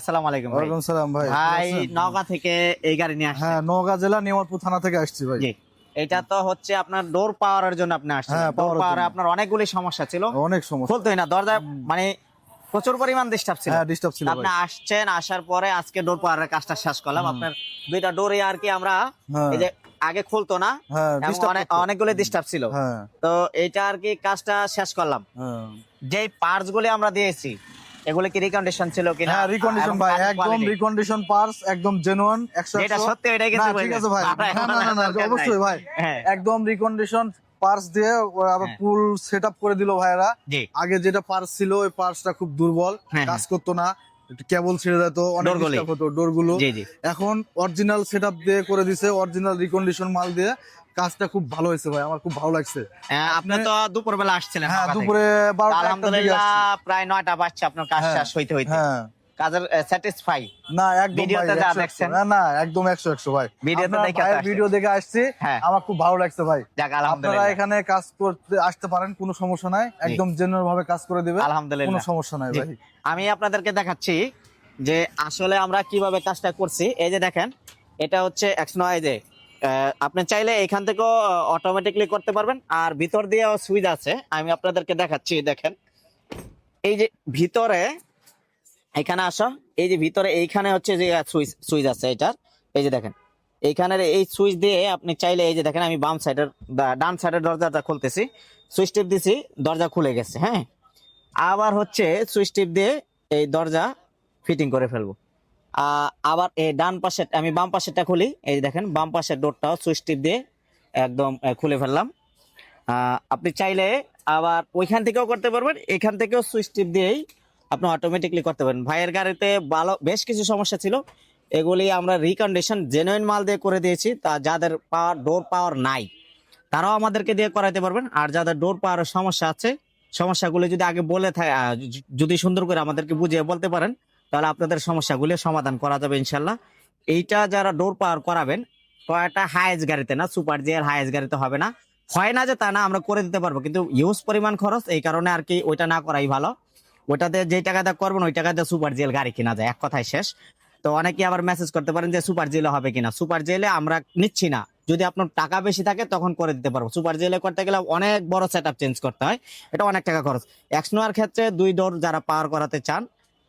আসসালামু আলাইকুম ভাই। ওয়ালাইকুম সালাম ভাই ভাই নওগাঁ থেকে এই গাড়ি নিয়ে আসছেন। হ্যাঁ নওগাঁ জেলা নিয়ামতপুর থানা থেকে আসছি ভাই। জি এটা তো হচ্ছে আপনার ডোর পাওয়ারের জন্য আপনি আসছেন। হ্যাঁ, ডোর পাওয়ারে আপনার অনেকগুলি সমস্যা ছিল। অনেক সমস্যা। খুলতোই না দরজা মানে প্রচুর পরিমাণ ডিস্টার্ব ছিল। হ্যাঁ ডিস্টার্ব ছিল আপনি আসছেন আসার পরে আজকে ডোর পাওয়ারের কাজটা শেষ করলাম। আপনার দুইটা ডোরে আর কি আমরা হ্যাঁ। এই যে আগে খুলতো না হ্যাঁ অনেকগুলো ডিস্টার্ব ছিল। হ্যাঁ। তো এইটা আর কি কাজটা শেষ করলাম। হ্যাঁ। যে পার্টস গুলি আমরা দিয়েছি এগুলো কি রিকন্ডিশন ছিল কি না রিকন্ডিশন ভাই একদম রিকন্ডিশন পার্স একদম জেনুইন 100 এটা সত্যি কিন্তু ঠিক আছে ভাই। না না না। অবশ্যই ভাই। হ্যাঁ। একদম রিকন্ডিশন পার্স দিয়ে আবার হ্যাঁ। ফুল সেটআপ করে দিল ভাইরা আগে যেটা পার্স ছিল ওই পার্সটা খুব দুর্বল হ্যাঁ, কাজ করতো না। কেবল ছেড়ে দেয় তো অনেক। ডিস্টার্ব হতো ডোরগুলো। এখন অরিজিনাল সেটআপ দিয়ে করে দিছে অরিজিনাল রিকন্ডিশন মাল দিয়ে। কাজটা খুব ভালো হয়েছে ভাই আমার খুব ভালো লাগছে। হ্যাঁ, আপনি তো দুপুর বেলা আসছিলেন হ্যাঁ দুপুরে আলহামদুলিল্লাহ প্রায় নয়টা বাজছে আপনার কাজ হ্যাঁ, শেষ হইতে হইতে। হ্যাঁ। কাজের স্যাটিসফাই না একদম ভিডিওতে যা দেখছেন। না না একদম একশো একশো ভাই। ভিডিওতে দেখে আসছে। ভিডিও দেখে আসছি হ্যাঁ। আমার খুব ভালো লাগছে ভাই। যাক আপনারা এখানে কাজ করতে আসতে পারেন কোনো সমস্যা নাই। একদম জেনুইন ভাবে কাজ করে দিবে কোনো সমস্যা নাই ভাই। আমি আপনাদেরকে দেখাচ্ছি যে আসলে আমরা কীভাবে কাজটা করছি। এই যে দেখেন এটা হচ্ছে এক্স নয় যে আপনি চাইলে এখান থেকেও অটোমেটিকলি করতে পারবেন। আর ভিতর দিয়েও সুইচ আছে। আমি আপনাদেরকে দেখাচ্ছি দেখেন। এই যে ভিতরে এখানে আসো। এই যে ভিতরে এইখানে হচ্ছে যে সুইচ সুইচ আছে এটার। এই যে দেখেন, এইখানের এই সুইচ দিয়ে আপনি চাইলে এই যে দেখেন আমি বাম সাইডের ডান সাইডের দরজাটা খুলতেছি। সুইচ টিপ দিছি, দরজা খুলে গেছে হ্যাঁ? আবার হচ্ছে সুইচ টিপ দিয়ে এই দরজা ফিটিং করে ফেলব। আবার এই ডান পাশে, আমি বাম পাশেরটা খুলি। এই যে দেখেন, বাম পাশের ডোরটাও সুইচ টিপ দিয়ে একদম খুলে ফেললাম। আপনি চাইলে আবার ওইখান থেকেও করতে পারবেন, এখান থেকেও সুইচ টিপ দিয়েই আপনি অটোমেটিকলি করতে পারেন। ভাইয়ের গাড়িতে ভালো বেশ কিছু সমস্যা ছিল। এগুলি আমরা রিকন্ডিশন জেনুইন মাল দিয়ে করে দিয়েছি। তা যাদের পাওয়ার ডোর পাওয়ার নাই, তারাও আমাদেরকে দিয়ে করাইতে পারবেন। আর যাদের ডোর পাওয়ার সমস্যা আছে, সমস্যাগুলো যদি আগে বলে থাকে যদি সুন্দর করে আমাদেরকে বুঝিয়ে বলতে পারেন, তাহলে আপনাদের সমস্যাগুলো সমাধান করা যাবে ইনশাল্লাহ। এইটা যারা ডোর পাওয়ার করাবেন টয়টা হাইজ গাড়িতে না সুপার জিয়ার হাইজ গাড়িতে হবে না। হয় না যে তা না, আমরা করে দিতে পারব। কিন্তু ইউজ পরিমাণ খরচ, এই কারণে আর কি ওইটা না করাই ভালো। ওটাতে যে টাকাটা করবেন ওই টাকাতে সুপার জেল গাড়ি কিনা যায়, এক কথায় শেষ। তো অনেকে আবার মেসেজ করতে পারেন যে সুপার জেলে হবে কিনা। সুপার জেলে আমরা নিচ্ছি না। যদি আপনার টাকা বেশি থাকে, তখন করে দিতে পারব। সুপার জেলে করতে গেলে অনেক বড় সেট চেঞ্জ করতে হয়। এটা অনেক টাকা খরচ। এক্সনোয়ার ক্ষেত্রে দুই ডোর যারা পাওয়ার করাতে চান,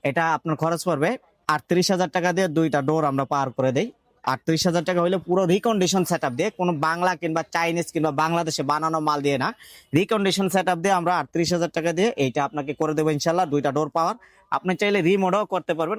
এটা আপনার খরচ পড়বে আর আটত্রিশ হাজার টাকা দিয়ে দুইটা ডোর আমরা পাওয়ার করে দেই। আটত্রিশ হাজার টাকা হইলে পুরো রিকন্ডিশন সেট আপ দিয়ে কোনো বাংলা কিংবা চাইনিজ কিংবা বাংলাদেশে বানানো মাল দিয়ে না। রিকন্ডিশন সেট আপ দিয়ে আমরা আটত্রিশ হাজার টাকা দিয়ে এইটা আপনাকে করে দেবো ইনশাল্লাহ, দুইটা ডোর পাওয়ার আপনি চাইলে রিমোডও করতে পারবেন।